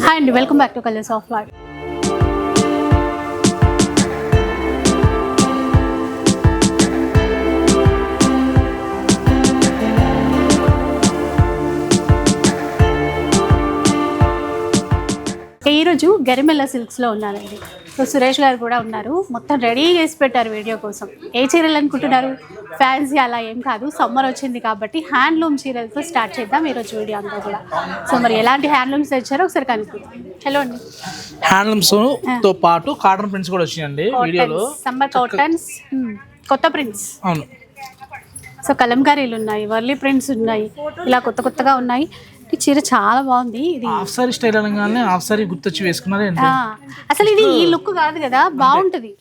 Hi అండి welcome back to colours of life ఈరోజు గరిమెల్ల సిల్క్స్లో ఉన్నానండి. సో సురేష్ గారు కూడా ఉన్నారు. మొత్తం రెడీ చేసి పెట్టారు వీడియో కోసం. ఏ చీరలు అనుకుంటున్నారు? ఫ్యాన్సీ అలా ఏం కాదు. సమ్మర్ వచ్చింది కాబట్టి హ్యాండ్లూమ్ చీరలతో స్టార్ట్ చేద్దాం ఈరోజు వీడియో అంతా కూడా. సో మరి ఎలాంటి హ్యాండ్లూమ్స్ తెచ్చారో ఒకసారి కనుక్కుందాం. హలో అండి. హ్యాండ్లూమ్స్తో పాటు కాటన్ ప్రింట్స్ కూడా వచ్చినాయండి వీడియోలో. సమ్మర్ కాటన్స్ కొత్త ప్రింట్స్ అవును. సో కలంకారీలు ఉన్నాయి వర్లీ ప్రింట్స్ ఉన్నాయి. ఇలా కొత్త కొత్తగా ఉన్నాయి. ఈ చీర చాలా బాగుంది. ఇది హాఫ్ సారీ స్టైల్ అనగానే హాఫ్ సారీ గుర్తొచ్చి వేసుకున్నారే అసలు ఇది ఈ లుక్ కాదు కదా బాగుంటది.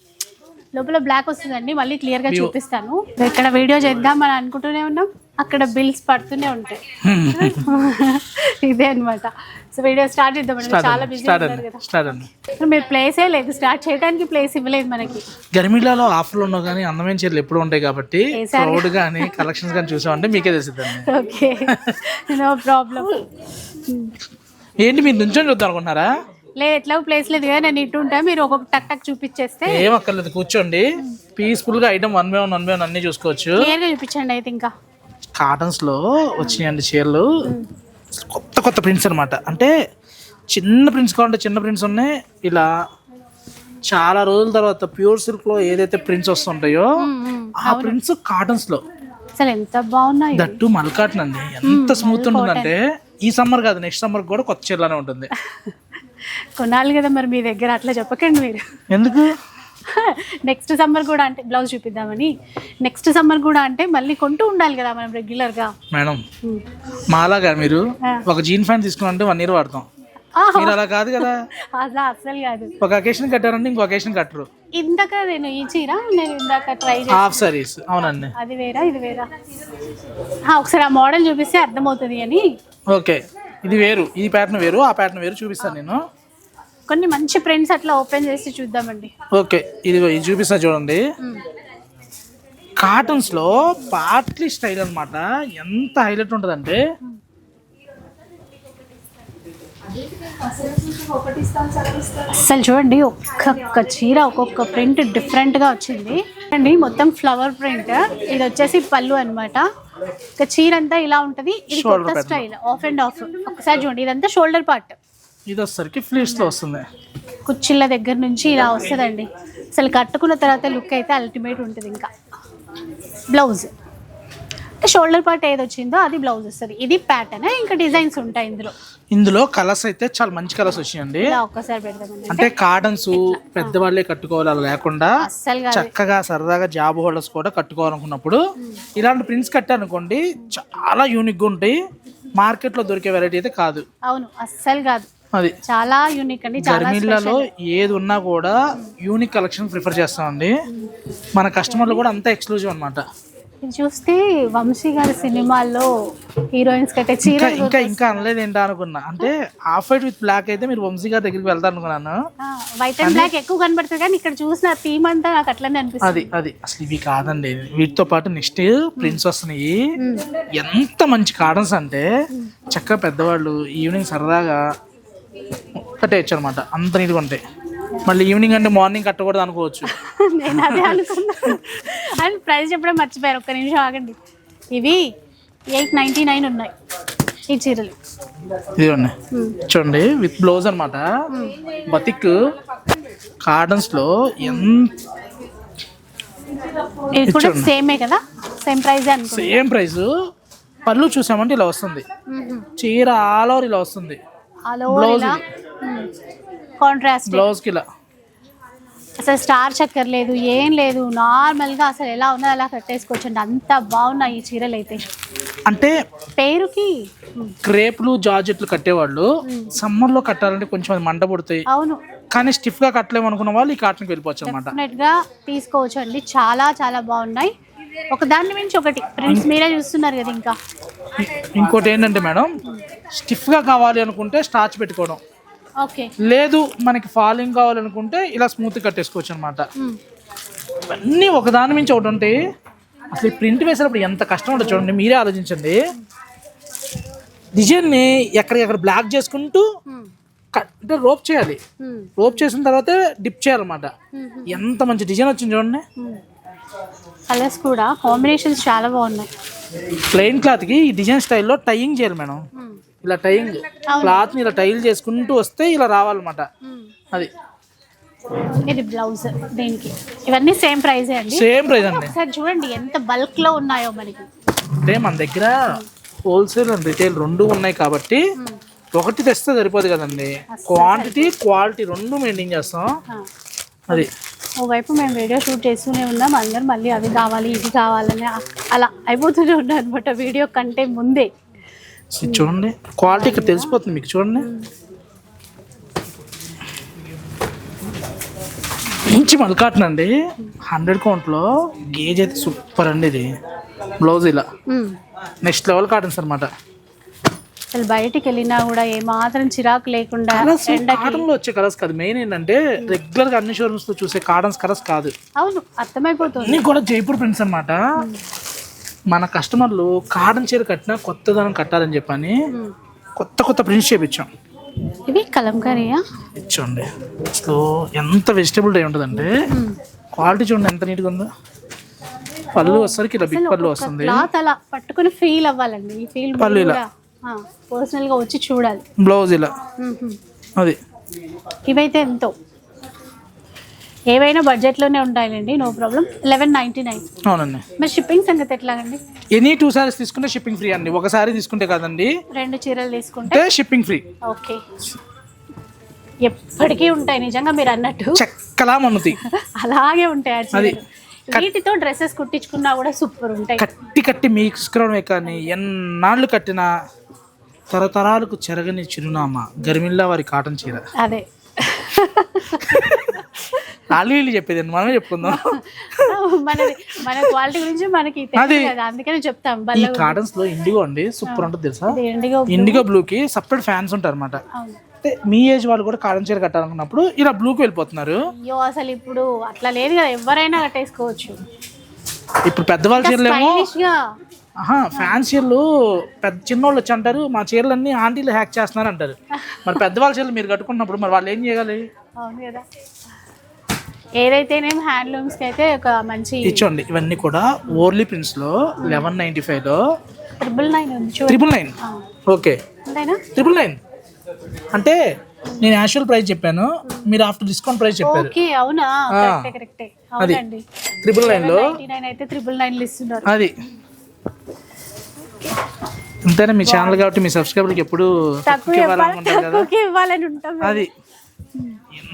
లోపల బ్లాక్ వస్తుందండి మళ్ళీ క్లియర్గా చూపిస్తాను. ఇక్కడ వీడియో చేద్దాం అని అనుకుంటూనే ఉన్నాం. అక్కడ బిల్స్ పడుతూనే ఉంటాయి. ఇదే అన్నమాట. సో వీడియో స్టార్ట్ చేద్దామండి. స్టార్ట్ చాలా బిజీ ఉంటారు కదా. మీరు ప్లేసే లేదు. స్టార్ట్ చేయడానికి ప్లేస్ ఇవ్వలేదు మనకి. గర్మిలాలో ఆఫర్లు ఉన్నా కానీ అందమైన చీరలు ఎప్పుడు ఉంటాయి కాబట్టి. క్రౌడ్ కానీ కలెక్షన్స్ కానీ చూసామంటే మీకే తెలిసిద్దండి. ఓకే నో ప్రాబ్లం ఏంటి మీరు నుంచొని చూద్దాం అనుకుంటున్నారా? లేదు ఎట్లా ప్లేస్ లేదు కదా నేను ఇటు ఉంటా. మీరు ఒక్కొక్క టక్ టక్ చూపించేస్తే ఏం అక్కర్లేదు కూర్చోండి. పీస్ఫుల్గా item one by one one by one అన్ని చూసుకోవచ్చు. క్లియర్గా చూపించండి అయితే ఇంకా. కాటన్స్లో వచ్చినాయండి చీరలు. కొత్త కొత్త ప్రింట్స్ అన్నమాట. అంటే చిన్న ప్రింట్స్ కావాలంటే చిన్న ప్రింట్స్ ఉన్నాయి. ఇలా చాలా రోజుల తర్వాత ప్యూర్ సిల్క్లో ఏదైతే ప్రింట్స్ వస్తుంటాయో ఆ ప్రింట్స్ కాటన్స్లో. అసలు ఎంత బాగున్నాయి. దట్టు మల్కాటన్ అండి. ఎంత స్మూత్ ఉంటుందంటే ఈ సమ్మర్ కాదు నెక్స్ట్ సమ్మర్ కూడా కొత్త చీరలానే ఉంటుంది. కొనాలి కదా మరి మీ దగ్గర అట్లా చెప్పకండి మీరు. ఎందుకు? నెక్స్ట్ సమ్మర్ కూడా అంటే బ్లౌజ్ చూపిద్దామని. నెక్స్ట్ సమ్మర్ కూడా అంటే మళ్ళీ కొంటూ ఉండాలి కదా మనం రెగ్యులర్గా మేడం మాలాగా మీరు. ఒక జీన్ ఫ్యాన్ తీసుకున్నారంటే వన్ ఇయర్ వాడతాం. మీరు అలా కాదు కదా. అసలు అస్సలు కాదు. ఒక అకేషన్ కట్టారంటే ఇంకో అకేషన్ కట్టరు. ఇందాక నేను ఈ చీర నేను ఇందాక ట్రై హాఫ్ సారీస్ అవునండి. అది వేరా ఇది వేరా? ఒకసారి ఆ మోడల్ చూపిస్తే అర్థమవుతుంది అని. ఓకే. ఇది వేరు. ఈ ప్యాటర్న్ వేరు ఆ ప్యాటర్న్ వేరు చూపిస్తాను నేను. కొన్ని మంచి ప్రింట్స్ అట్లా ఓపెన్ చేసి చూద్దామండి. ఓకే ఇది ఇది చూపిస్తా చూడండి. కాటన్స్లో పాట్లీ స్టైల్ అన్నమాట. ఎంత హైలైట్ ఉంటుందంటే. అసలు చూడండి ఒక్కొక్క చీర ఒక్కొక్క ప్రింట్ డిఫరెంట్గా వచ్చింది. అండి మొత్తం ఫ్లవర్ ప్రింట్ ఇది వచ్చేసి పళ్ళు అన్నమాట. ఇక చీర అంతా ఇలా ఉంటది. ఇది కొత్త. స్టైల్ ఆఫ్ అండ్ ఆఫ్ ఒకసారి చూడండి ఇదంతా షోల్డర్ పార్ట్ ఇది వచ్చేసరికి ఫ్లీట్స్లో వస్తుంది. కుచ్చిళ్ళ దగ్గర నుంచి ఇలా వస్తుందండి. అసలు కట్టుకున్న తర్వాత లుక్ అయితే అల్టిమేట్ ఉంటుంది ఇంకా. బ్లౌజ్. షోల్డర్ పార్ట్ ఏది వచ్చిందో అది బ్లౌజ్ వస్తుంది. ఇది ప్యాటర్న్? ఇంకా డిజైన్స్ ఉంటాయి ఇందులో. ఇందులో కలర్స్ అయితే చాలా మంచి కలర్స్ వచ్చినాయండి. ఇలా ఒక్కసారి పెడదామండి. అంటే కాటన్స్ పెద్దవాళ్ళే కట్టుకోవాలి లేకుండా చక్కగా సరదాగా జాబ్ హోల్డర్స్ కూడా కట్టుకోవాలనుకున్నప్పుడు ఇలాంటి ప్రింట్స్ కట్టారనుకోండి చాలా యూనిక్గా ఉంటాయి. మార్కెట్లో దొరికే వెరైటీ అయితే కాదు. అవును అస్సలు కాదు. అది. చాలా యూనిక్ అండి చాలా గర్మిల్లలో ఏది ఉన్నా కూడా యూనిక్ కలెక్షన్ ప్రిఫర్ చేస్తామండి. మన కస్టమర్లు కూడా అంత ఎక్స్క్లూజివ్ అనమాట చూస్తే వంశీ గారి సినిమాల్లో హీరోయిన్స్ కట్టే చీర ఇంకా ఇంకా అనలేదు ఏంటా అనుకున్నా. అంటే ఆఫ్ వైట్ విత్ బ్లాక్ అయితే మీరు వంశీ గారి దగ్గరికి వెళ్తారు అనుకున్నాను. వైట్ అండ్ బ్లాక్ ఎక్కువ కనబడుతుంది కానీ ఇక్కడ చూసిన థీమ్ అంతా నాకు అట్లనే అనిపిస్తుంది. అది అది. అసలు ఇవి కాదండి. వీటితో పాటు నెక్స్ట్ ప్రింట్స్ వస్తున్నాయి ఎంత మంచి కాటన్స్ అంటే చక్కగా పెద్దవాళ్ళు ఈవినింగ్ సరదాగా కట్టేయచ్చు అనమాట అంత నీట్గా ఉంటాయి మళ్ళీ ఈవినింగ్ అంటే మార్నింగ్ కట్టకూడదు అనుకోవచ్చు. నేను అదే అనుకున్నాను అండ్ ప్రైస్ చెప్పడం మర్చిపోయారు. ఒక్క నిమిషం ఆగండి. ఇవి ఎయిట్ నైంటీ నైన్ ఉన్నాయి. ఈ చీరలు. ఇదిగోండి. చూడండి విత్ బ్లౌజ్ అనమాట బతిక్ కాటన్స్లో ఎంత ఇది కూడా సేమే కదా? Same price same price. పళ్ళు చూసామంటే ఇలా వస్తుంది. చీర ఆల్ ఓవర్ ఇలా వస్తుంది. ఇలా కాంట్రాస్ట్ బ్లౌజ్కి ఇలా అసలు స్టార్ చక్కర్ లేదు ఏం లేదు. నార్మల్గా అసలు ఎలా ఉన్నదో అలా కట్టేసుకోవచ్చండి. అంత బాగున్నాయి ఈ చీరలు అయితే అంటే పేరుకి? క్రేప్లు జార్జెట్లు కట్టేవాళ్ళు. సమ్మర్లో కట్టాలంటే కొంచెం అది మంట పుడతాయి. అవును. కానీ స్టిఫ్గా కట్టలేము అనుకున్న వాళ్ళు ఈ కాటన్కి వెళ్ళిపోవచ్చు అనమాట డెఫినెట్గా తీసుకోవచ్చు అండి చాలా చాలా బాగున్నాయి. ఒక దాని మించి ఒకటి. ప్రింట్స్ మీరే చూస్తున్నారు కదా ఇంకా. ఇంకోటి ఏంటంటే మేడం స్టిఫ్గా కావాలి అనుకుంటే స్టార్చ్ పెట్టుకోవడం. లేదు మనకి ఫాలింగ్ కావాలనుకుంటే ఇలా స్మూత్ కట్టేసుకోవచ్చు అనమాట ఇవన్నీ ఒకదాని మించి ఒకటి ఉంటాయి. అసలు ఈ ప్రింట్ వేసేటప్పుడు ఎంత కష్టం ఉంటుంది చూడండి మీరే ఆలోచించండి. డిజైన్ని ఎక్కడికెక్కడ బ్లాక్ చేసుకుంటూ క- అంటే రోప్ చేయాలి. రోప్ చేసిన తర్వాతే డిప్ చేయాలన్నమాట. ఎంత మంచి డిజైన్ వచ్చింది చూడండి. కలర్స్ కూడా కాంబినేషన్స్ చాలా బాగున్నాయి. ప్లెయిన్ క్లాత్కి ఈ డిజైన్ స్టైల్లో టైయింగ్ చేయాలి మేడం. ఇలా టైయింగ్ క్లాత్ని ఇలా టైల్ చేసుకుంటూ వస్తే ఇలా రావాలన్నమాట. అది. ఇది బ్లౌజ్ దీనికి. ఇవన్నీ సేమ్ ప్రైజే అండి. సేమ్ ప్రైస్ అండి. ఒకసారి చూడండి ఎంత బల్క్లో ఉన్నాయో మనకి. అంటే మన దగ్గర హోల్సేల్ అండ్ రిటైల్ రెండు ఉన్నాయి కాబట్టి ఒకటి తెస్తే సరిపోదు కదండి. క్వాంటిటీ క్వాలిటీ రెండు మెయింటైన్ చేస్తాం. అది. ఓవైపు మేము వీడియో షూట్ చేస్తూనే ఉన్నాం. అందరు మళ్ళీ అవి కావాలి ఇది కావాలని అలా అయిపోతూనే ఉన్నాం అనమాట వీడియో కంటే ముందే. ఇది చూడండి. క్వాలిటీ ఇక్కడ తెలిసిపోతుంది మీకు చూడండి. మంచి మల్కాటన్ అండి హండ్రెడ్ కౌంట్లో గేజ్ అయితే సూపర్ అండి ఇది. బ్లౌజ్ ఇలా. నెక్స్ట్ లెవెల్ కాటన్స్ అనమాట అసలు బయటికి వెళ్ళినా కూడా ఏమాత్రం చిరాకు లేకుండా వచ్చే కలర్స్ కాదు. మెయిన్ ఏంటంటే రెగ్యులర్గా అన్ని షోరూమ్స్లో చూసే కాటన్స్ కలర్స్ కాదు. అవును అర్థమైపోతుంది. కూడా జైపూర్ ప్రింట్స్ అన్నమాట. మన కస్టమర్లు కాటన్ చీర కట్టినా కొత్తదనం కట్టాలని చెప్పని కొత్త కొత్త ప్రింట్స్ చేపించాం ఇవి కలంకారీయా? ఇచ్చోండి. అసలు ఎంత వెజిటబుల్ డే ఉంటుందంటే క్వాలిటీ చూడండి ఎంత నీట్గా ఉందో. పళ్ళు వచ్చేసరికి ఇలా బిగ్ పళ్ళు వస్తుంది. క్లాత్ అలా పట్టుకుని ఫీల్ అవ్వాలండి. ఈ ఫీల్ పళ్ళు ఇలా. పర్సనల్గా వచ్చి చూడాలి. బ్లౌజ్ ఇలా. అది. ఇవైతే ఎంతో. ఏవైనా budget లోనే ఉంటాయండి no problem. Eleven ninety nine అవునండి. మరి షిప్పింగ్ సంగతి ఎట్లాగండి? ఎనీ టూ సారీస్ తీసుకుంటే షిప్పింగ్ ఫ్రీ అండి. ఒక సారీ తీసుకుంటే కాదండి. రెండు చీరలు తీసుకుంటే? Shipping free okay. ఎప్పటికీ ఉంటాయి నిజంగా మీరు అన్నట్టు. చెక్కలా మన్నుతాయి. అలాగే ఉంటాయి అది. వీటితో డ్రెస్సెస్ కుట్టించుకున్నా కూడా సూపర్ ఉంటాయి. కట్టి కట్టి మీకు తీసుకురావడమే కానీ ఎన్నాళ్ళు కట్టిన తరతరాలకు చెరగని చిరునామా గర్మిల్లా వారి కాటన్ చీర. అదే. వాళ్ళు వీళ్ళు చెప్పేది మనమే చెప్పుకుందాం. మనది మన క్వాలిటీ గురించి మనకి అందుకనే చెప్తాం ఈ కాటన్స్లో ఇండిగో అండి సూపర్ ఉంటుంది తెలుసా? ఇండిగో బ్లూ కి సపరేట్ ఫ్యాన్స్ ఉంటారు అనమాట అంటే మీ ఏజ్ వాళ్ళు కూడా కాటన్ చీర కట్టాలనుకున్నప్పుడు ఇలా బ్లూకి వెళ్ళిపోతున్నారు. అయ్యో అసలు ఇప్పుడు అట్లా లేదు కదా ఎవరైనా కట్టేసుకోవచ్చు. ఇప్పుడు పెద్దవాళ్ళ చీరలేమో ఫ్యాన్స్ చీరలు పెద్ద చిన్నోళ్ళు వచ్చి అంటారు మా చీరలన్నీ ఆంటీలు హ్యాక్ చేస్తున్నారు అంటారు మరి పెద్దవాళ్ళ చీరలు మీరు కట్టుకున్నప్పుడు మరి వాళ్ళు ఏం చేయాలి అవును కదా. ఏదైతేనేం హ్యాండ్లూమ్స్కి అయితే ఒక మంచి ఇచ్చోండి. ఇవన్నీ కూడా ఓర్లీ ప్రింట్స్లో లెవెన్ నైన్టీ ఫైవ్లో triple nine triple nine okay. Triple nine అంటే నేను యాక్చువల్ ప్రైస్ చెప్పాను. మీరు ఆఫ్టర్ డిస్కౌంట్ ప్రైస్ చెప్పారు. ఓకే అవునా? కరెక్టే కరెక్టే అది. అవునండి. ట్రిపుల్ నైన్లో అయితే ట్రిపుల్ నైన్ ఇస్తున్నారు అది. అంతేనా మీ ఛానల్ కాబట్టి మీ సబ్స్క్రైబర్కి ఎప్పుడు తక్కువ ఇవ్వాలని ఉంటాం అది.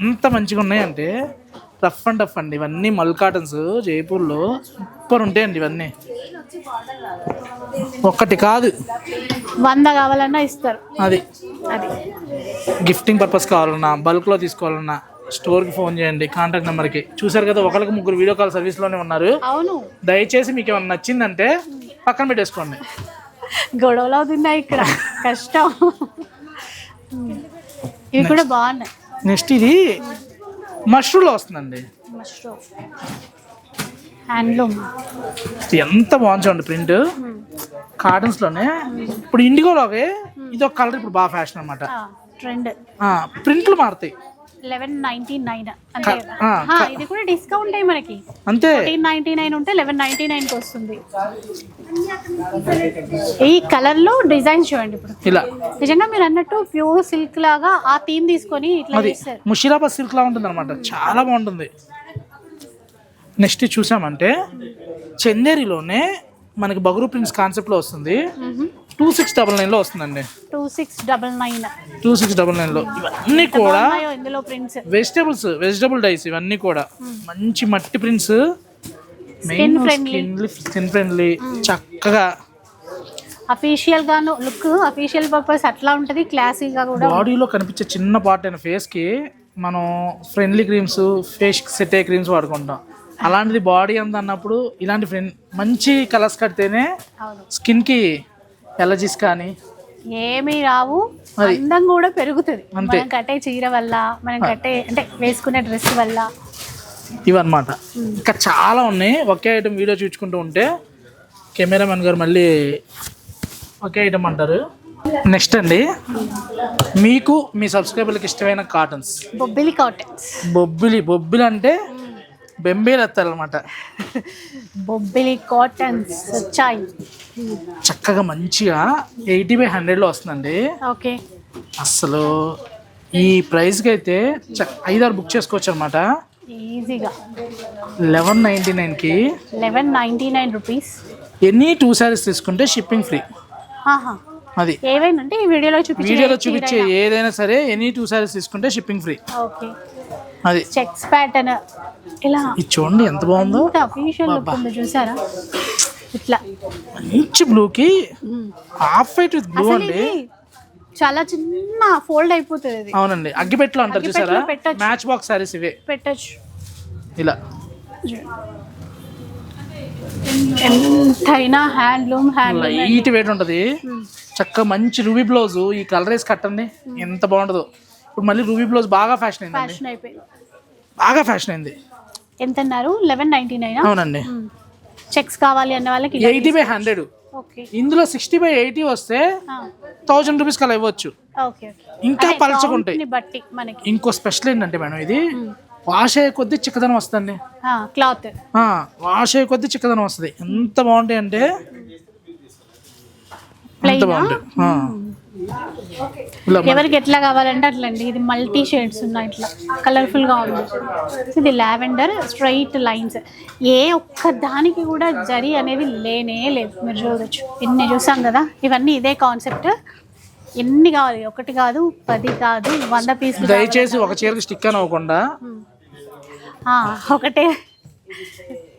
ఎంత మంచిగా ఉన్నాయంటే రఫ్ అండ్ టఫ్ అండి. ఇవన్నీ మల్ కాటన్స్ జైపూర్లో సూపర్ ఉంటాయండి ఇవన్నీ. ఒక్కటి కాదు. వంద కావాలన్నా ఇస్తారు. అది. అది. గిఫ్టింగ్ పర్పస్ కావాలన్నా బల్క్లో తీసుకోవాలన్నా స్టోర్కి ఫోన్ చేయండి కాంటాక్ట్ నెంబర్కి. చూసారు కదా ఒకరికి ముగ్గురు వీడియో కాల్ సర్వీస్లోనే ఉన్నారు. అవును. దయచేసి మీకు ఏమైనా నచ్చిందంటే పక్కన పెట్టేసుకోండి. గొడవలు అవుతున్నాయి ఇక్కడ. కష్టం. ఇవి కూడా బాగున్నాయి. నెక్స్ట్ ఇది మష్రూమ్లో వస్తుందండి. Mushroom handloom. ఎంత బాగుంది చూడండి ప్రింట్. కాటన్స్లోనే. ఇప్పుడు ఇండిగోలోకి ఇది ఒక కలర్ ఇప్పుడు బాగా ఫ్యాషన్ అనమాట ట్రెండ్. ప్రింట్లు మారుతాయి. లెవెన్ నైన్టీ నైన్ ఆ, ఇది కూడా డిస్కౌంట్ మనకి. అంతే. ఫోర్టీన్ నైన్టీ నైన్ ఉంటే లెవెన్ నైన్టీ నైన్కి వస్తుంది. ఈ కలర్లో డిజైన్ చూడండి ఇప్పుడు. ఇలా. నిజంగా మీరు అన్నట్టు ప్యూర్ సిల్క్ లాగా ఆ థీమ్ తీసుకొని ఇట్లా చేస్తారు ముషిరాబాద్ సిల్క్ లా ఉంటుంది అనమాట చాలా బాగుంటుంది. నెక్స్ట్ చూసామంటే చందేరిలోనే మనకి బగురు ప్రిన్స్ కాన్సెప్ట్లో వస్తుంది. టూ సిక్స్ డబల్ నైన్లో వస్తుందండి. Two six double nine two six double నైన్లో ఇవన్నీ కూడా ఇందులో ప్రింట్స్ వెజిటేబుల్స్ వెజిటబుల్ డైస్ ఇవన్నీ కూడా. మంచి మట్టి ప్రింట్స్ మెయిన్. స్కిన్ ఫ్రెండ్లీ చక్కగా. అఫీషియల్ గాను లుక్ అఫీషియల్ పర్పస్ అట్లా ఉంటది క్లాసీగా కూడా బాడీలో కనిపించే చిన్న పార్ట్ అయిన ఫేస్కి మనం ఫ్రెండ్లీ క్రీమ్స్ ఫేస్ సెట్ అయ్యే క్రీమ్స్ వాడుకుంటాం. అలాంటిది బాడీ అంత అన్నప్పుడు ఇలాంటి ఫ్రెండ్ మంచి కలర్స్ కడితేనే స్కిన్కి ఎలర్జీస్ కానీ? ఏమీ రావు. అది. కూడా పెరుగుతుంది. మనం కట్టే చీర వల్ల మనం కట్టే అంటే వేసుకునే డ్రెస్ వల్ల. ఇవన్నమాట. ఇంకా చాలా ఉన్నాయి. ఒకే ఐటమ్ వీడియో చూసుకుంటూ ఉంటే కెమెరామెన్ గారు మళ్ళీ ఒకే ఐటమ్ అంటారు. నెక్స్ట్ అండి. మీకు మీ సబ్స్క్రైబర్లకు ఇష్టమైన కాటన్స్ బొబ్బిలి కాటన్స్ బొబ్బిలి బొబ్బిలి అంటే బెంబేలు ఎత్తారనమాట బొబ్బిలి కాటన్స్ వచ్చాయి చక్కగా మంచిగా ఎయిటీ బై హండ్రెడ్లో వస్తుందండి. ఓకే. అసలు ఈ ప్రైస్కి అయితే ఐదారు బుక్ చేసుకోవచ్చు అనమాట ఈజీగా. లెవెన్ నైంటీ నైన్కి eleven ninety nine rupees. Any two saris తీసుకుంటే షిప్పింగ్ ఫ్రీ. అది. ఏవైనా అంటే ఈ వీడియోలో చూపించే వీడియోలో చూపించే ఏదైనా సరే ఎనీ టూ శారీస్ తీసుకుంటే షిప్పింగ్ ఫ్రీ. ఓకే. అది. చెక్స్ ప్యాటర్న్ ఇలా చూడండి ఎంత బాగుందో. అఫీషియల్ లుక్ ఉందో చూసారా? ఇట్లా. మంచి బ్లూకి హాఫ్ వైట్ విత్ బ్లూ అండి. చాలా చిన్న ఫోల్డ్ అయిపోతుంది ఇది. అవునండి. అగ్గిపెట్టలో అంటారు చూసారా. మ్యాచ్ బాక్స్ శారీస్ ఇవే. పెట్టచ్చు. ఇలా. ఎంతైనా హ్యాండ్లూమ్ హ్యాండ్లూమ్ లైట్ వెయిట్ ఉంటుంది. చక్కగా మంచి రూబీ బ్లౌజ్ ఈ కలర్ వేసి కట్టండి. ఎంత బాగుంటుందో. ఇప్పుడు మళ్ళీ రూబీ బ్లౌజ్ బాగా ఫ్యాషన్ అయిందండి. ఫ్యాషన్ అయిపోయింది. బాగా ఫ్యాషన్ అయింది. ఎంత అన్నారు లెవెన్ నైన్టీ నైన్ అవునండి చెక్స్ కావాలి అన్న వాళ్ళకి ఎయిటీ బై హండ్రెడ్ ఓకే ఇందులో సిక్స్టీ బై ఎయిటీ వస్తే థౌజండ్ రూపీస్ కల్లా ఇవ్వచ్చు. ఇంకా పలచకుంటాయి. ఇంకో స్పెషల్ ఏంటంటే మేడం ఇది? వాష్ అయ్యే కొద్దీ చిక్కదనం వస్తుందండి. క్లాత్ వాష్ అయ్యే కొద్దీ చిక్కదనం వస్తుంది. ఎంత బాగుంటాయి అంటే? ఎంత? బాగుంటాయి. ఎవరికి ఎట్లా కావాలంటే అట్లండి. ఇది మల్టీ షేడ్స్ ఉన్నాయి ఇట్లా. కలర్ఫుల్గా ఉంది. ఇది లావెండర్ స్ట్రైట్ లైన్స్. ఏ ఒక్క దానికి కూడా జరి అనేది లేనే లేదు. మీరు చూడొచ్చు. ఇన్ని చూసాం కదా? ఇవన్నీ ఇదే కాన్సెప్ట్. ఎన్ని కావాలి? ఒకటి కాదు పది కాదు వంద పీసులు దయచేసి ఒక చీరకి స్టిక్ అని అవ్వకుండా. ఆ, ఒకటే.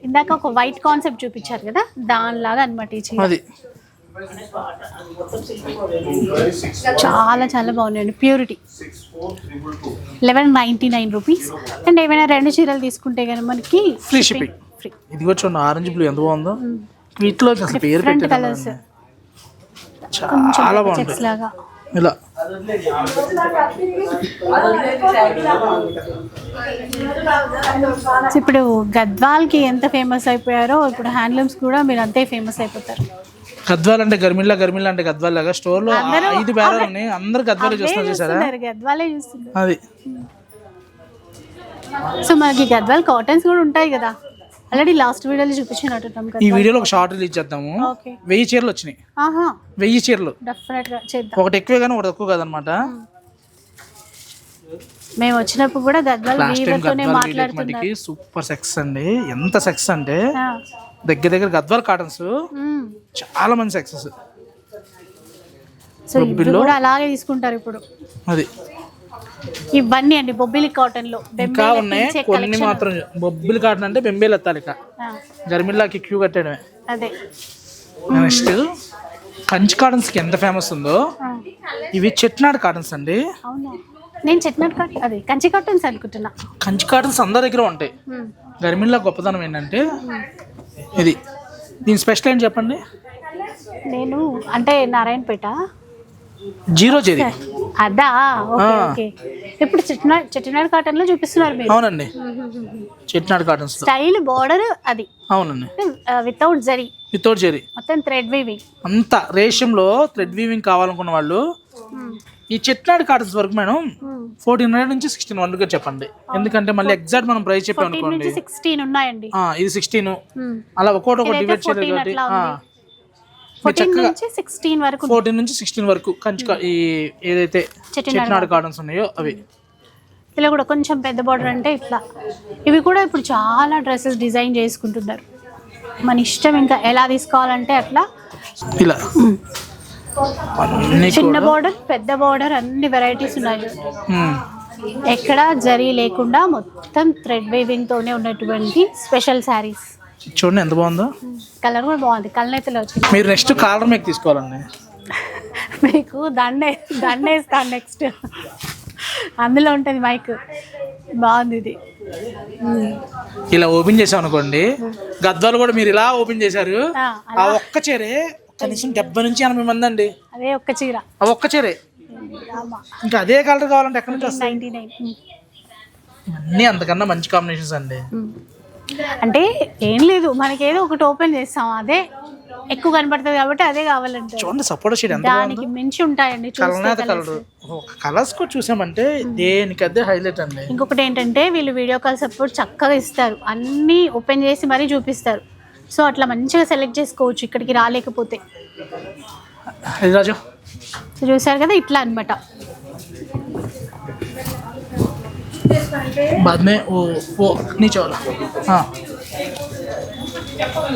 ఇందాక ఒక వైట్ కాన్సెప్ట్ చూపించారు కదా? దానిలాగా అనమాట ఈ చీర. చాలా చాలా బాగున్నాయండి. Purity eleven ninety nine rupees and ఏమైనా రెండు చీరలు తీసుకుంటే కనుక మనకి ఫ్రీ షిప్పింగ్ ఫ్రీ ఇది చూడండి ఆరెంజ్ బ్లూ ఎంత బాగుందో. వీటిలో అసలు పేరు కలర్స్ చాలా బాగుంటాయి లాగా. ఇలా. ఇప్పుడు గద్వాల్కి ఎంత ఫేమస్ అయిపోయారో ఇప్పుడు హ్యాండ్లూమ్స్ కూడా మీరు అంతే ఫేమస్ అయిపోతారు. గద్వాల్ అంటే గర్మిల్లా గర్మిల్లా అంటే గద్వాల్ లాగా స్టోర్లో ఐదు బేరాలు ఉన్నాయి. అందరు గద్వాలే చూస్తున్నారు చూసారా? చూస్తున్నారు గద్వాలే చూస్తున్నారు. అది. సో మనకి గద్వాల్ కాటన్స్ కూడా ఉంటాయి కదా. ఆల్రెడీ లాస్ట్ వీడియోలో చూపించినట్టున్నాం ఈ వీడియోలో ఒక షార్ట్ రిలీజ్ చేద్దాము. వెయ్యి చీరలు వచ్చినాయి. వెయ్యి చీరలు. డెఫినెట్గా చేద్దాం. ఒకటి ఎక్కువే కానీ ఒకటి తక్కువ కాదనమాట. మేము. వచ్చినప్పుడు కూడా గద్వాల్ వీవర్తోనే వీడియోకి సూపర్ సెక్స్ అండి. ఎంత సెక్స్ అంటే దగ్గర దగ్గర గద్వాల్ కాటన్స్. చాలా మంది సెక్సెస్ సో కూడా అలాగే తీసుకుంటారు ఇప్పుడు. అది. ఇవన్నీ అండి బొబ్బిలి కాటన్లో. ఇంకా ఉన్నాయి కొన్ని మాత్రం బొబ్బిలి కాటన్ అంటే బెంబేలు ఎత్తాలి ఇక. ఆ, గర్మిల్లాకి క్యూ కట్టడమే. అదే. నెక్స్ట్ కంచి కాటన్స్కి ఎంత ఫేమస్ ఉందో? ఇవి చెట్నాడు కాటన్స్ అండి. నేను చెట్నట్ కాటన్ అదే కంచి కాటన్స్ అనుకుంటున్నా. కంచి కాటన్స్ అందరి దగ్గర ఉంటాయి. గర్మిల్లా గొప్పతనం ఏంటంటే ఇది. దీని స్పెషల్ ఏంటి చెప్పండి? నేను అంటే నారాయణపేట. జీరో జెరీ. అదా ఓకే. ఓకే. ఇప్పుడు చెట్నాడ్ చెట్నాడ్ కాటన్లో చూపిస్తున్నారు మీరు. అవునండి. చెట్నాడు కాటన్స్ స్టైల్ బార్డర్ అది. అవునండి. వితౌట్ జరీ. వితౌట్ జెరీ. మొత్తం థ్రెడ్ వీవింగ్. అంత రేషంలో థ్రెడ్ వీవింగ్ కావాలనుకున్న వాళ్ళు ఈ చెట్నాడు కాటన్స్ వరకు మేడం ఫోర్టీన్ హండ్రెడ్ నుంచి సిక్స్టీన్ వరకు చెప్పండి. ఎందుకంటే మళ్ళీ ఎగ్జాక్ట్ మనం ప్రైస్ చెప్పాం అనుకోండి. సిక్స్టీన్ ఉన్నాయండి. ఇది సిక్స్టీన్ మ్మ్. అలా ఒకటి ఇదైతే డివైడ్ చేయలేదు 14 కాబట్టి ఫోర్టీన్ నుంచి సిక్స్టీన్ వరకు కంచి కా- ఈ ఏదైతే చెట్నాడు కాటన్స్ ఉన్నాయో అవి. ఇలా కూడా కొంచెం పెద్ద బార్డర్ అంటే ఇట్లా. ఇవి కూడా ఇప్పుడు చాలా డ్రెస్సెస్ డిజైన్ చేసుకుంటున్నారు. మన ఇష్టం ఇంకా ఎలా తీసుకోవాలంటే అట్లా. ఇలా. చిన్న బార్డర్ పెద్ద బార్డర్ అన్ని వెరైటీస్ ఉన్నాయి. ఎక్కడ జరీ లేకుండా మొత్తం థ్రెడ్ వేవింగ్ తోనే ఉన్నటువంటి స్పెషల్ శారీస్ చూడండి ఎంత బాగుందో? కలర్ కూడా బాగుంది. కళ్ళనైతేలో వచ్చింది. మీరు నెక్స్ట్ కాలర్ మేక్ తీసుకోవాలండి. మీకు దండే దండేస్తాను నెక్స్ట్ అందులో ఉంటుంది మైక్ బాగుంది ఇది. ఇలా ఓపెన్ చేసాం అనుకోండి గద్వాలు కూడా మీరు ఇలా ఓపెన్ చేశారు. ఆ ఒక్క చీరే కనీసం డెబ్బై నుంచి ఎనభై మంది అండి. అదే ఒక్క చీర. ఆ ఒక్క చీరే. ఇంకా అదే కలర్ కావాలంటే ఎక్కడి నుంచి వస్తాయి? Ninety nine. అన్నీ అంతకన్నా మంచి కాంబినేషన్స్ అండి. అంటే ఏం లేదు మనకి ఏదో ఒకటి ఓపెన్ చేస్తాం అదే ఎక్కువ కనపడుతుంది కాబట్టి అదే కావాలంటారు చూడండి సపోర్ట్ ఎంత దానికి మించి ఉంటాయండి colours. కలర్. ఒక కలర్స్ కూడా చూసామంటే దేనికి అదే హైలైట్ అండి. ఇంకొకటి ఏంటంటే వీళ్ళు వీడియో కాల్ సపోర్ట్ చక్కగా ఇస్తారు. అన్నీ ఓపెన్ చేసి మరీ చూపిస్తారు. సో అట్లా మంచిగా సెలెక్ట్ చేసుకోవచ్చు ఇక్కడికి రాలేకపోతే ఇది రాజు సో చూసారు కదా ఇట్లా అనమాట बाद में वो वो नीचे वाला हाँ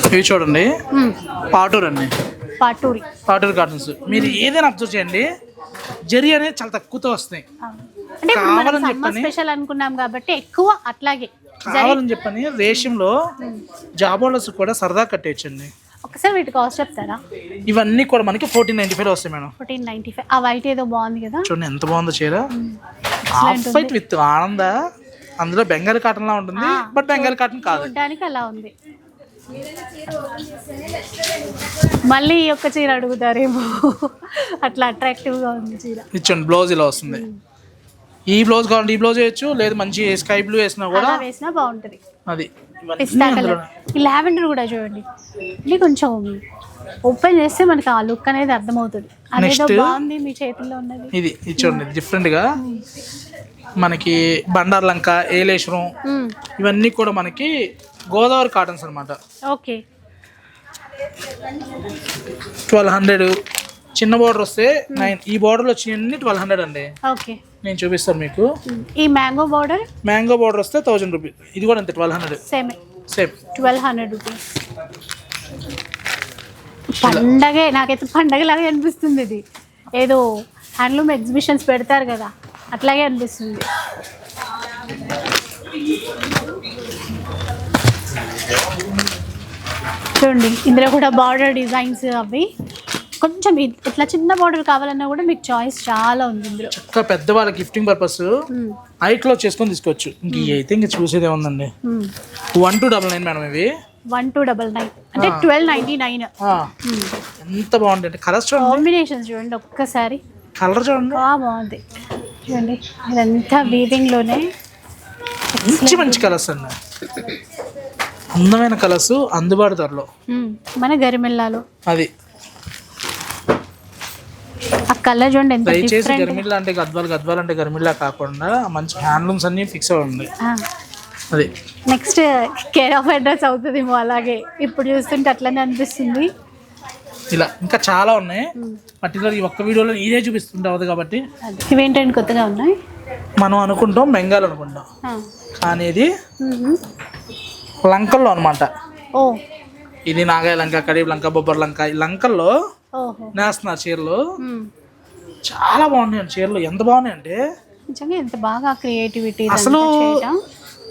ఇవి చూడండి పాటూర్ అండి పాటూరి పాటూర్ కార్టూన్స్ మీరు ఏదైనా అబ్జర్వ్ చేయండి జరి అనేది చాలా తక్కువతో వస్తున్నాయి అంటే ఇప్పుడు మనం కావాలని సమ్మర్ చెప్పని- స్పెషల్ అనుకున్నాం కాబట్టి ఎక్కువ అట్లాగే కావాలని చెప్పని రేషంలో జాబ్ హోల్డర్స్ కూడా సరదా కట్టేయచ్చండి. ఒకసారి వీటి కాస్ట్ చెప్తారా? ఇవన్నీ కూడా మనకి ఫోర్టీన్ నైన్టీ ఫైవ్ వస్తాయి మేడం. ఫోర్టీన్ నైన్టీ ఫైవ్ ఆ వైట్ ఏదో బాగుంది కదా? చూడండి ఎంత బాగుందో చీర. హాఫ్ వైట్ విత్ ఆనంద. అందులో బెంగాలీ కాటన్ లా ఉంటుంది బట్ బెంగాలీ కాటన్ కాదు. చూడ్డానికి అలా ఉంది. మళ్ళీ ఈ ఒక్క చీర అడుగుతారేమో. అట్లా అట్రాక్టివ్గా ఉంది చీర. ఇచ్చండి బ్లౌజ్ ఇలా వస్తుంది. ఈ బ్లౌజ్ కావాలంటే ఈ బ్లౌజ్ వేయచ్చు లేదు మంచి స్కై బ్లూ వేసినా కూడా అలా వేసినా బాగుంటుంది అది ఇవన్నీ పిస్తా కలర్ అందులోనే. ఈ లావెండర్ కూడా చూడండి ఇది కొంచెం ఓపెన్ చేస్తే మనకి ఆ లుక్ అనేది అర్థమవుతుంది అదేదో Next. బాగుంది మీ చేతుల్లో ఉన్నది ఇది ఇది చూడండి డిఫరెంట్గా మనకి బండార్ లంక ఏలేశ్వరం. ఇవన్నీ కూడా మనకి గోదావరి కాటన్స్ అన్నమాట ఓకే ట్వెల్వ్ హండ్రెడ్ చిన్న బార్డర్ వస్తే నైన్. ఈ బార్డర్లో వచ్చినవన్నీ ట్వెల్వ్ హండ్రెడ్ అండి. ఓకే. నేను చూపిస్తాను మీకు. ఈ మ్యాంగో బార్డర్ మ్యాంగో బార్డర్ వస్తే థౌజండ్ రూపీస్ ఇది కూడా అంతే twelve hundred same same twelve hundred rupees పండగే నాకైతే పండగలాగే అనిపిస్తుంది ఇది. ఏదో హ్యాండ్లూమ్ ఎగ్జిబిషన్స్ పెడతారు కదా అట్లాగే అనిపిస్తుంది. చూడండి ఇందులో కూడా బార్డర్ డిజైన్స్ అవి. కొంచెం ఇట్లా చిన్న బార్డర్ కావాలన్నా కూడా మీకు చాయిస్ చాలా ఉంది ఇందులో. చక్కగా పెద్దవాళ్ళ గిఫ్టింగ్ పర్పస్ హైట్లో చేసుకొని తీసుకోవచ్చు ఇంక ఇవి అయితే ఇంక చూసేదే ఉందండి one two double nine madam ఇవి. వన్ టూ డబల్ నైన్ అంటే ట్వెల్వ్ నైంటీ నైన్ ఎంత బాగుంటాయి అంటే కలర్స్ చూడండి. కాంబినేషన్స్ చూడండి ఒక్కసారి. కలర్ చూడండి. బాగా బాగుంది. చూడండి ఇదంతా వీవింగ్లోనే మంచి మంచి కలర్స్ అండి. అందమైన కలర్స్ అందుబాటు ధరలో. మన గరిమెల్లాలో. అది. ఆ కలర్ చూడండి ఎంత దయచేసి గర్మిల్లా అంటే గద్వాలు గద్వాలు అంటే గర్మిల్లా కాకుండా మంచి హ్యాండ్లూమ్స్ అన్ని ఫిక్స్ ఉంది అది. నెక్స్ట్ కేర్ ఆఫ్ అడ్రస్ అవుతుందేమో అలాగే. ఇప్పుడు చూస్తుంటే అట్లనే అనిపిస్తుంది. ఇలా ఇంకా చాలా ఉన్నాయి. పర్టికులర్ ఈ ఒక్క వీడియోలో ఇదే చూపిస్తుంటావు కాబట్టి. ఇవేంటండి కొత్తగా ఉన్నాయి? మనం అనుకుంటాం బెంగాల్ అనుకుంటాం. ఆ. కానీ ఇది మ్మ్. లంకల్లో అనమాట ఓ. ఇది నాగాయ లంక కడీబ్ లంక బొబ్బర్ లంక. ఈ లంకల్లో నేస్తున్నారు చీరలు. చాలా బాగున్నాయి చీరలు. ఎంత బాగున్నాయి అంటే నిజంగా ఎంత బాగా క్రియేటివిటీ అసలు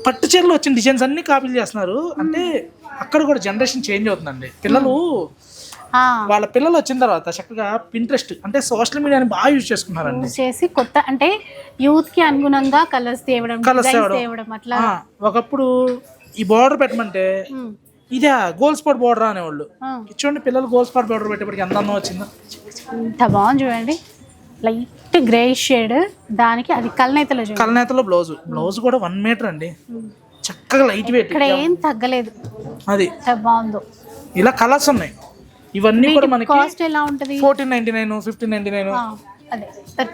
పట్టు చీరలు వచ్చిన డిజైన్స్ అన్ని కాపీలు చేస్తున్నారు. అంటే అక్కడ కూడా జనరేషన్ చేంజ్ అవుతుందండి. పిల్లలు వాళ్ళ పిల్లలు వచ్చిన తర్వాత చక్కగా పింట్రెస్ట్ అంటే సోషల్ మీడియాని బాగా యూజ్ చేసుకున్నారండి. చేసి కొత్త అంటే యూత్కి అనుగుణంగా కలర్స్ తేవడం డిజైన్స్ తేవడం. అట్లా. ఒకప్పుడు ఈ బార్డర్ పెట్టమంటే. ఇదే గోల్ స్పాట్ బార్డర్ అనేవాళ్ళు. చూడండి పిల్లలు గోల్ స్పాట్ బార్డర్ పెట్టేప్పటికి ఎంత అందం వచ్చిందో. ఎంత బాగుంది చూడండి. లైట్ గ్రే షేడ్ దానికి అది కలనేతలో కలనేతలో బ్లౌజ్ బ్లౌజ్ కూడా వన్ మీటర్ అండి. చక్కగా లైట్ వెయిట్ ఇక్కడ ఏం తగ్గలేదు. అది. బాగుందో. ఇలా కలర్స్ ఉన్నాయి. ఇవన్నీ కూడా మనకి కాస్ట్ ఎలా ఉంటుంది? Fourteen ninety nine fifteen ninety nine అదే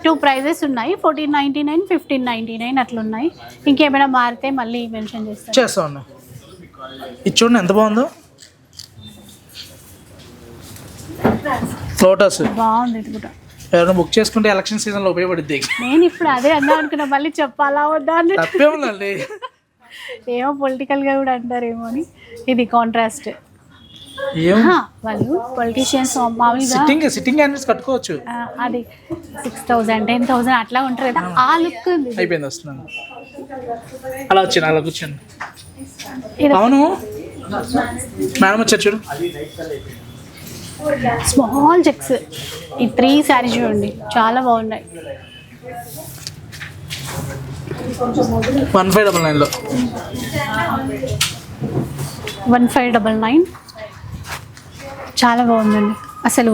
టూ ప్రైజెస్ ఉన్నాయి. Fourteen ninety nine fifteen ninety nine అట్లా ఉన్నాయి ఇంకేమైనా మారితే మళ్ళీ మెన్షన్ చేస్తారు చేస్తా ఉన్నా. ఇది చూడండి ఎంత బాగుందో. లోటస్ బాగుంది ఇది కూడా. ఎవరైనా బుక్ చేసుకుంటే ఎలక్షన్ సీజన్లో ఉపయోగపడుద్ది నేను ఇప్పుడు అదే అన్నా అనుకున్నా మళ్ళీ చెప్పాలా వద్దా అని. తప్పే ఉందండి ఏమో పొలిటికల్గా కూడా అంటారేమో అని. ఇది కాంట్రాస్ట్ వాళ్ళు పొలిటీషియన్స్ మామూలుగా సిట్టింగ్ సిట్టింగ్ క్యాండిల్స్ కట్టుకోవచ్చు. అది సిక్స్ థౌజండ్ టెన్ థౌజండ్ అట్లా ఉంటారు కదా ఆ లుక్ అయిపోయింది వస్తున్నాను. అలా వచ్చాను అలా కూర్చోండి. అవును. మేడం వచ్చారు చూడు. Small checks. ఈ త్రీ శారీ చూడండి. చాలా బాగున్నాయి. వన్ ఫైవ్ డబల్ నైన్లో. One five double nine. చాలా బాగుందండి. అసలు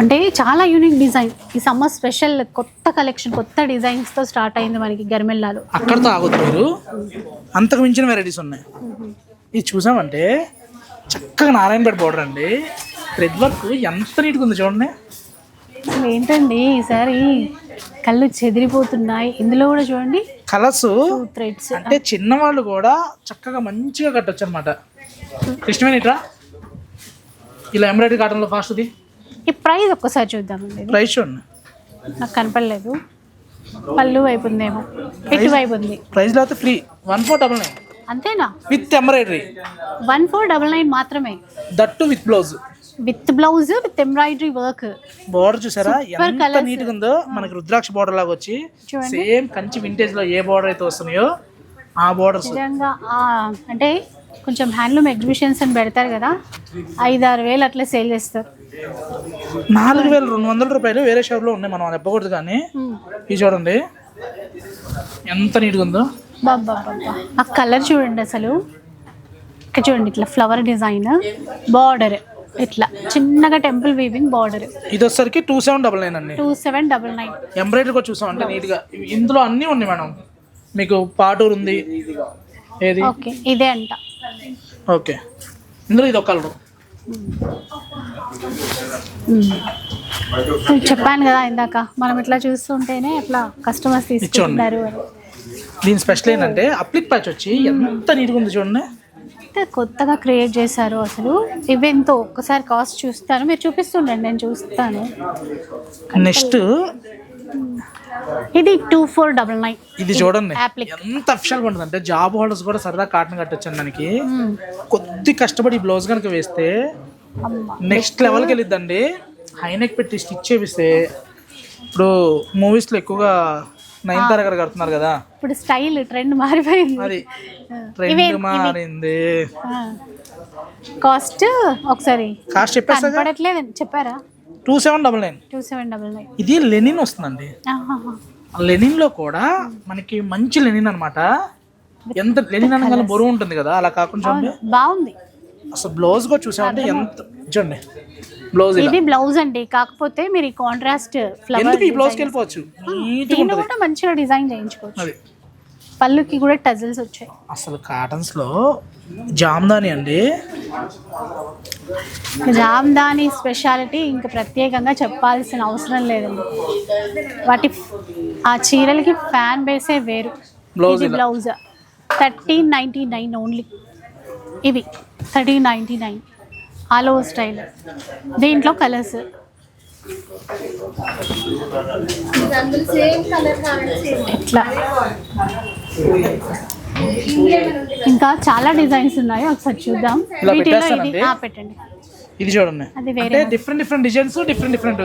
అంటే చాలా యూనిక్ డిజైన్ ఈ సమ్మర్ స్పెషల్ కొత్త కలెక్షన్ కొత్త డిజైన్స్తో స్టార్ట్ అయింది మనకి గర్మెల్లాలో. అక్కడతో ఆగొద్దు మీరు. అంతకు మించిన వెరైటీస్ ఉన్నాయి. ఇది చూసామంటే చక్కగా నారాయణపేట బోర్డర్ అండి. థ్రెడ్ వర్క్ ఎంత నీట్గా ఉంది చూడండి. అసలు ఏంటండి ఈసారి కళ్ళు చెదిరిపోతున్నాయి. ఇందులో కూడా చూడండి. కలర్స్ థ్రెడ్స్ అంటే చిన్నవాళ్ళు కూడా చక్కగా మంచిగా కట్టొచ్చు అనమాట ఇష్టమైన ఇట్రా? ఇలా ఎంబ్రాయిడరీ కాటన్లో ఫాస్ట్ది ఈ ప్రైస్ ఒక్కసారి చూద్దామండి. ప్రైస్ చూడండి. నాకు కనపడలేదు. పళ్ళు వైపు ఉందేమో. ఇటు వైపు ఉంది. ప్రైస్ లేకపోతే free. One four double nine. అంతేనా? With embroidery. One four double nine మాత్రమే. That with blouse. With blouse with embroidery work. Border చూసారా? ఎంత. నీట్గా ఉందో. మనకి రుద్రాక్ష బార్డర్ లాగా వచ్చి. సేమ్ కంచి వింటేజ్లో ఏ బార్డర్ అయితే వస్తున్నాయో ఆ బార్డర్స్. నిజంగా ఆ, అంటే కొంచెం హ్యాండ్లూమ్ ఎగ్జిబిషన్స్ అని పెడతారు కదా ఐదు ఆరు వేలు అట్లా సేల్ చేస్తారు. నాలుగు వేల రెండు వందల రూపాయలు వేరే షాప్లో ఉన్నాయి మనం చెప్పకూడదు కానీ ఇది చూడండి ఎంత నీట్గా ఉందో. బాబా ఆ కలర్ చూడండి అసలు. ఇక్కడ చూడండి ఇట్లా ఫ్లవర్ డిజైన్ బార్డర్ ఇట్లా చిన్నగా టెంపుల్ వీవింగ్ బార్డర్ ఇది వచ్చేసరికి టూ సెవెన్ డబల్ నైన్ అండి. Two seven double nine embroidery కూడా చూసాం అంటే నీట్గా. ఇందులో అన్నీ ఉన్నాయి మేడం. మీకు పాటూరు ఉంది. ఏది? ఓకే ఇదే అంట. ఓకే. ఇందులో ఇది ఒక కలర్. చెప్పాను కదా ఇందాక మనం ఇట్లా చూస్తుంటేనే అట్లా కస్టమర్స్ తీసుకుంటున్నారు దీని స్పెషల్ ఏంటంటే అప్లిక్ ప్యాచ్ వచ్చి ఎంత నీట్గా ఉంది చూడండి. కొత్తగా క్రియేట్ చేశారు అసలు. ఇవెంతో ఒక్కసారి కాస్ట్ చూస్తాను. మీరు చూపిస్తుండండి నేను చూస్తాను. నెక్స్ట్ ఇది టూ ఫోర్ డబల్ నైన్ ఇది చూడండి. ఎంత అఫిషియల్గా ఉంటుంది అంటే జాబ్ హోల్డర్స్ కూడా సరదా కాటన్ కట్టొచ్చు దానికి. కొద్ది కష్టపడి బ్లౌజ్ కనుక వేస్తే నెక్స్ట్ లెవెల్కి వెళ్ళిద్దండి. హైనెక్ పెట్టి స్టిచ్ చేపిస్తే ఇప్పుడు మూవీస్లో ఎక్కువగా నైన్ తార గారు కడుతున్నారు కదా. ఇప్పుడు స్టైల్ ట్రెండ్ మారిపోయింది. అది ట్రెండ్ మారింది. కాస్ట్ ఒకసారి కాస్ట్ కనపడట్లేదండి చెప్పారా? Two seven double nine. Two seven double nine. ఇది లెనిన్ వస్తుందండి. లెనిన్లో కూడా మనకి మంచి లెనిన్ అన్నమాట. ఎంత లెనిన్ అనగానే బరువు ఉంటుంది కదా అలా కాకుండా బాగుంది. అసలు బ్లౌజ్ కూడా చూసామంటే ఎంత చూడండి. బ్లౌజ్ ఇది బ్లౌజ్ అండి కాకపోతే మీరు ఈ కాంట్రాస్ట్ ఫ్లవర్ ఎందుకు ఈ బ్లౌజ్కి వెళ్ళిపోవచ్చు? దీన్ని కూడా మంచిగా డిజైన్ చేయించుకోవచ్చు. పళ్ళుకి కూడా టజల్స్ వచ్చాయి. అసలు కాటన్స్లో జామ్దాని అండి. జామ్దాని స్పెషాలిటీ ఇంకా ప్రత్యేకంగా చెప్పాల్సిన అవసరం లేదండి. వాటి ఆ చీరలకి ఫ్యాన్ బేసే వేరు. Blouse blouse. Thirteen ninety nine only. ఇవి thirteen ninety nine. All over style. దీంట్లో కలర్స్. ఇట్లా. ఇంకా చాలా డిజైన్స్ ఉన్నాయి ఒకసారి చూద్దాం. వీటిలో ఇది పెట్టండి. ఇది చూడండి. అది వేరే అంటే different different designs different different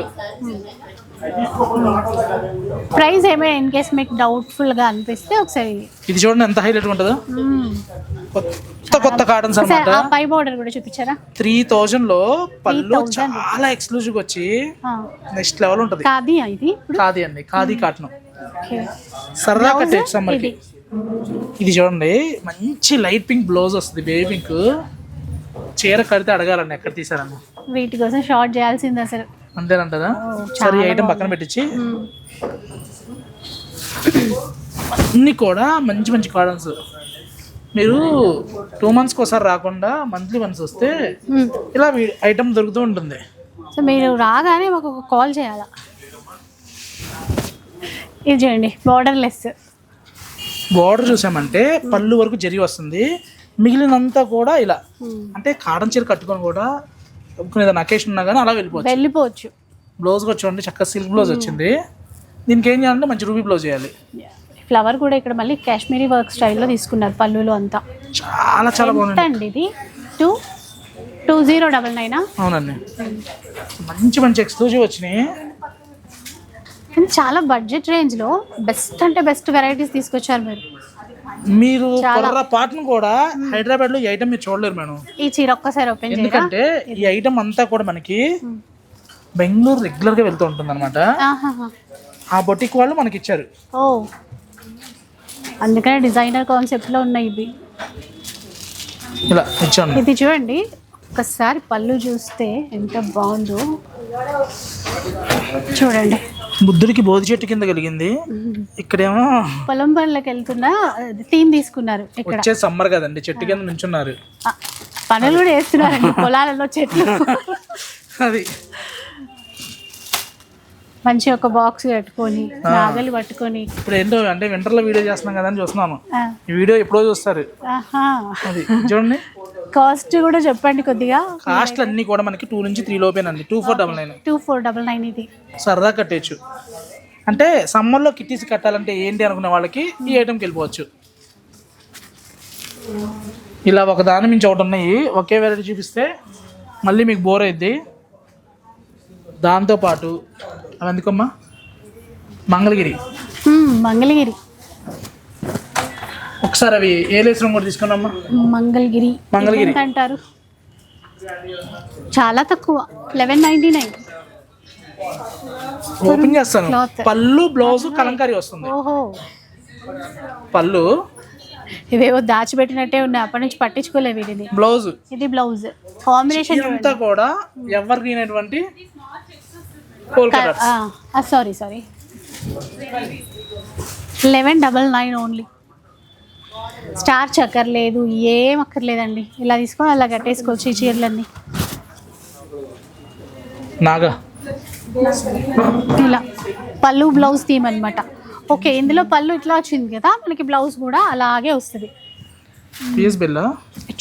price ఏమైనా ఇన్ కేస్ మీకు డౌట్ఫుల్గా అనిపిస్తే ఒకసారి ఇది చూడండి ఎంత హైలైట్ ఉంటుందో. కొత్త కొత్త కాటన్స్ అన్నమాట. పై బోర్డర్ కూడా చూపించారా? త్రీ థౌజండ్లో పళ్ళు 3000 చాలా ఎక్స్క్లూజివ్ వచ్చి. నెక్స్ట్ లెవెల్ ఉంటది. కాది ఇది అండి ఖాదీ కాటన్. సరదా సమ్మర్కి ఇది. చూడండి మంచి లైట్ పింక్ బ్లౌజ్ వస్తుంది బేబీ పింక్ చీర కడితే అడగాలండి ఎక్కడ తీసారని. వీటి కోసం షార్ట్ చేయాల్సింది అసలు. అంతేనంటారా? ఓ, సరే ఐటమ్ పక్కన పెట్టించి. అన్ని కూడా మంచి మంచి కాటన్స్ మీరు టూ మంత్స్కి ఒకసారి రాకుండా మంత్లీ వన్స్ వస్తే మ్మ్. ఇలా ఐటమ్ దొరుకుతూ ఉంటుంది. సో మీరు రాగానే మాకు ఒక కాల్ చేయాలా? ఇది చూడండి బార్డర్ లెస్ బార్డర్ చూసామంటే పళ్ళు వరకు జరిగి వస్తుంది. మిగిలినంతా కూడా ఇలా. అంటే కాటన్ చీర కట్టుకొని కూడా ఏదైనా అకేషన్ ఉన్నా కానీ అలా వెళ్ళిపోవచ్చు. వెళ్ళిపోవచ్చు. బ్లౌజ్ కూడా చూడండి చక్కగా సిల్క్ బ్లౌజ్ వచ్చింది. దీనికి ఏం చేయాలంటే మంచి రూబీ బ్లౌజ్ చేయాలి. ఫ్లవర్ కూడా ఇక్కడ మళ్ళీ కాశ్మీరీ వర్క్ స్టైల్లో తీసుకున్నారు పళ్ళులో అంతా. చాలా చాలా బాగుంది ఇది? టూ టూ జీరో డబల్ నైనా? అవునండి. మంచి మంచి ఎక్స్క్లూజివ్ వచ్చినాయి. చాలా బడ్జెట్ రేంజ్లో బెస్ట్ అంటే బెస్ట్ వెరైటీస్ తీసుకొచ్చారు మీరు. మీరు పాటను కూడా హైదరాబాద్లో ఈ ఐటమ్ మీరు చూడలేరు మేడం. ఈ చీర ఒక్కసారి ఓపెన్ ఎందుకంటే ఈ ఐటమ్ అంతా కూడా మనకి బెంగళూరు రెగ్యులర్గా వెళ్తూ ఉంటుంది అనమాట. ఆ బొటిక్ వాళ్ళు మనకి ఇచ్చారు. ఓ. అందుకనే డిజైనర్ కాన్సెప్ట్లో ఉన్నాయి ఇవి. ఇలా ఇచ్చాను. ఇది చూడండి. ఒక్కసారి పళ్ళు చూస్తే ఎంత బాగుందో. చూడండి. బుద్ధుడికి బోధి చెట్టు కింద కలిగింది. ఇక్కడేమో పొలం పనులకు వెళ్తున్న థీమ్ తీసుకున్నారు ఇక్కడ. వచ్చే సమ్మర్ కదండి చెట్టు కింద నుంచున్నారు. పనులు కూడా వేస్తున్నారండి పొలాలలో చెట్లు. అది. మంచి ఒక బాక్స్ కట్టుకొని నాగలి పట్టుకొని. ఇప్పుడు ఏంటో అంటే వింటర్లో వీడియో చేస్తున్నాం కదా అని చూస్తున్నాను. ఈ వీడియో ఎప్పుడో చూస్తారు. అది చూడండి. కాస్ట్ కూడా చెప్పండి కొద్దిగా. కాస్ట్ అన్ని కూడా మనకి టూ నుంచి three లోపేనండి. Two four double nine two four double nine ఇది. సరదా కట్టేయచ్చు. అంటే సమ్మర్లో కిట్టీస్ కట్టాలంటే ఏంటి అనుకునే వాళ్ళకి ఈ ఐటెంకి వెళ్ళిపోవచ్చు. ఇలా ఒక దాని మించి ఒకటి ఉన్నాయి. ఒకే వెరైటీ చూపిస్తే మళ్ళీ మీకు బోర్ అయిద్ది. దాంతోపాటు ఎందుకమ్మా మంగళగిరి. మంగళగిరి. ఒకసారి అవి ఏ లేసిన కూడా తీసుకున్నామ్మా? మంగళగిరి. మంగళగిరి. ఎంత అంటారు? చాలా తక్కువ. లెవెన్ నైన్టీ నైన్ ఓపెన్ చేస్తాను. Cloth. పళ్ళు బ్లౌజ్ కలంకారీ వస్తుంది. ఓహో. పళ్ళు? ఇవేవో దాచిపెట్టినట్టే ఉన్నాయి. అప్పటి నుంచి పట్టించుకోలేవు వీటిని. బ్లౌజ్. ఇది బ్లౌజ్. కాంబినేషన్ ఇదంతా కూడా ఎవరికి అయినటువంటి sorry sorry eleven double nine only starch అక్కర్లేదు ఏం అక్కర్లేదండి. ఇలా తీసుకొని అలా కట్టేసుకోవచ్చు ఈ చీరలన్నీ. నాగా. ఇలా. పళ్ళు బ్లౌజ్ థీమ్ అనమాట ఓకే ఇందులో పళ్ళు ఇట్లా వచ్చింది కదా మనకి బ్లౌజ్ కూడా అలాగే వస్తుంది.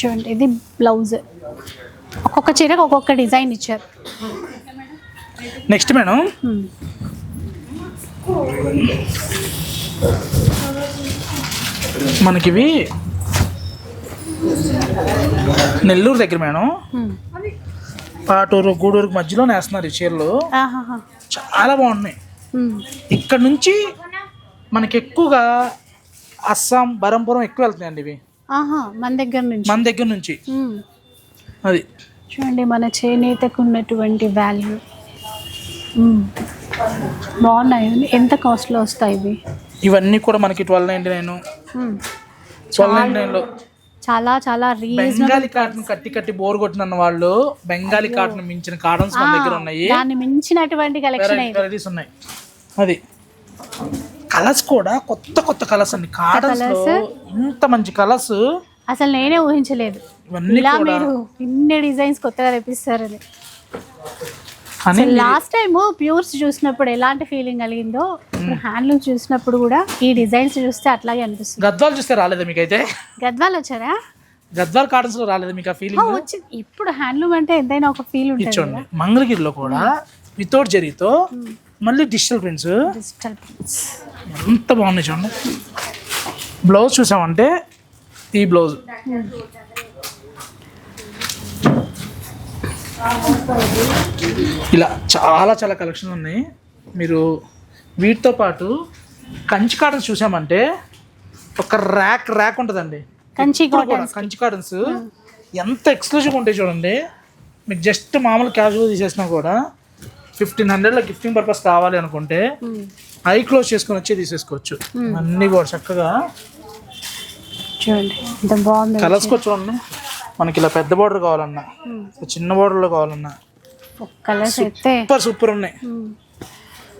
చూడండి ఇది బ్లౌజ్. ఒక్కొక్క చీరకు ఒక్కొక్క డిజైన్ ఇచ్చారు. Next madam. మనకివి నెల్లూరు దగ్గర మేడం. పాటూరు గూడూరుకి మధ్యలో నేస్తున్నారు ఈ చీరలు. చాలా బాగున్నాయి. ఇక్కడ నుంచి మనకి ఎక్కువగా అస్సాం బరంపురం ఎక్కువ వెళ్తున్నాయండి ఇవి ఆహా మన దగ్గర నుంచి మన దగ్గర నుంచి. అది చూడండి మన చేనేతకు ఉన్నటువంటి వాల్యూ బాగున్నాయి. ఎంత కాస్ట్లో వస్తాయి ఇవి? ఇవన్నీ కూడా మనకి twelve ninety nine. Twelve ninety నైన్లో. చాలా చాలా బెంగాలీ కాటన్ కట్టి కట్టి బోర్ కొట్టిన వాళ్ళు బెంగాలీ కాటన్ మించిన కాటన్స్ మన దగ్గర ఉన్నాయి. దాన్ని మించినటువంటి కలెక్షన్ వెరైటీస్ ఉన్నాయి. అది. కలర్స్ కూడా కొత్త కొత్త కలర్స్ అండి. కాటన్స్ ఇంత మంచి కలర్స్ అసలు నేనే ఊహించలేదు. ఇలా మీరు ఇన్ని డిజైన్స్ కొత్తగా తెప్పిస్తారు అని లాస్ట్ టైం ప్యూర్స్ చూసినప్పుడు ఎలాంటి ఫీలింగ్ కలిగిందో హ్యాండ్లూమ్ చూసినప్పుడు కూడా ఈ డిజైన్స్ చూస్తే అట్లాగే అనిపిస్తుంది. గద్వాలు చూస్తే రాలేదా మీకైతే? గద్వాలు వచ్చారా? గద్వాల్ కాటన్స్లో రాలేదా మీకు ఆ ఫీలింగ్ వచ్చింది ఇప్పుడు హ్యాండ్లూమ్ అంటే ఎంతైనా ఒక ఫీల్ ఉంటుంది మంగళగిరిలో కూడా వితౌట్ జరీతో మళ్ళీ డిజిటల్ ప్రింట్స్ డిజిటల్ ప్రింట్స్ ఎంత బాగున్నాయి చూడండి. బ్లౌజ్ చూసామంటే ఈ బ్లౌజ్ ఇలా చాలా చాలా కలెక్షన్ ఉన్నాయి. మీరు వీటితో పాటు కంచి కాటన్స్ చూసామంటే ఒక ర్యాక్ ర్యాక్ ఉంటుందండి. కంచి కంచి కాటన్స్ ఎంత ఎక్స్క్లూజివ్ ఉంటాయి చూడండి. మీకు జస్ట్ మామూలు క్యాజువల్ తీసేసినా కూడా ఫిఫ్టీన్ హండ్రెడ్లో గిఫ్టింగ్ పర్పస్ కావాలి అనుకుంటే ఐ క్లోజ్ చేసుకొని వచ్చి తీసేసుకోవచ్చు. అన్నీ కూడా చక్కగా చూడండి కలర్స్ కూడా చూడండి. మనకి ఇలా పెద్ద బార్డర్ కావాలన్నా చిన్న బార్డర్లో కావాలన్నా. కలర్స్ అయితే. సూపర్ సూపర్ ఉన్నాయి.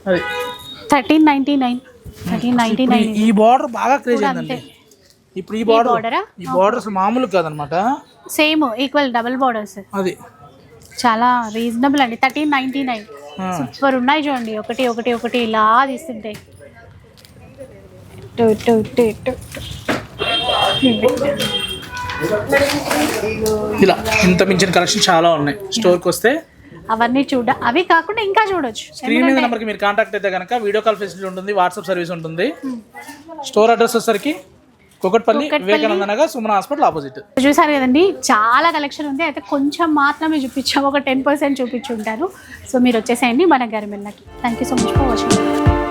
అది. Thirteen ninety nine thirteen ninety nine ఈ- బార్డర్ బాగా క్రేజ్ అయిందండి. ఇప్పుడు ఈ బార్డర్? ఈ బార్డర్ అసలు మామూలు కాదనమాట. సేమ్ ఈక్వల్ డబుల్ బార్డర్స్ అది. చాలా రీజనబుల్ అండి. Thirteen ninety nine. సూపర్ ఉన్నాయి చూడండి. ఒకటి ఒకటి ఒకటి ఇలా తీస్తుంటాయి ఇటు, ఇటు, ఇటు, ఇటు. ఇలా ఇంత మించిన కలెక్షన్ చాలా ఉన్నాయి. స్టోర్కి వస్తే అవన్నీ చూడ అవి కాకుండా ఇంకా చూడొచ్చు. స్క్రీన్ మీద నెంబర్కి మీరు కాంటాక్ట్ అయితే కనుక వీడియో కాల్ ఫెసిలిటీ ఉంటుంది వాట్సాప్ సర్వీస్ ఉంటుంది. స్టోర్ అడ్రస్ వచ్చేసరికి కుకట్పల్లి వివేకానంద నగర్ సుమన్ హాస్పిటల్ ఆపోజిట్ చూసారు కదండి చాలా కలెక్షన్ ఉంది. అయితే కొంచెం మాత్రమే చూపించాము ఒక టెన్ పర్సెంట్ చూపించుంటారు. సో మీరు వచ్చేసేయండి మన గరిమెల్లకి thank you so much for watching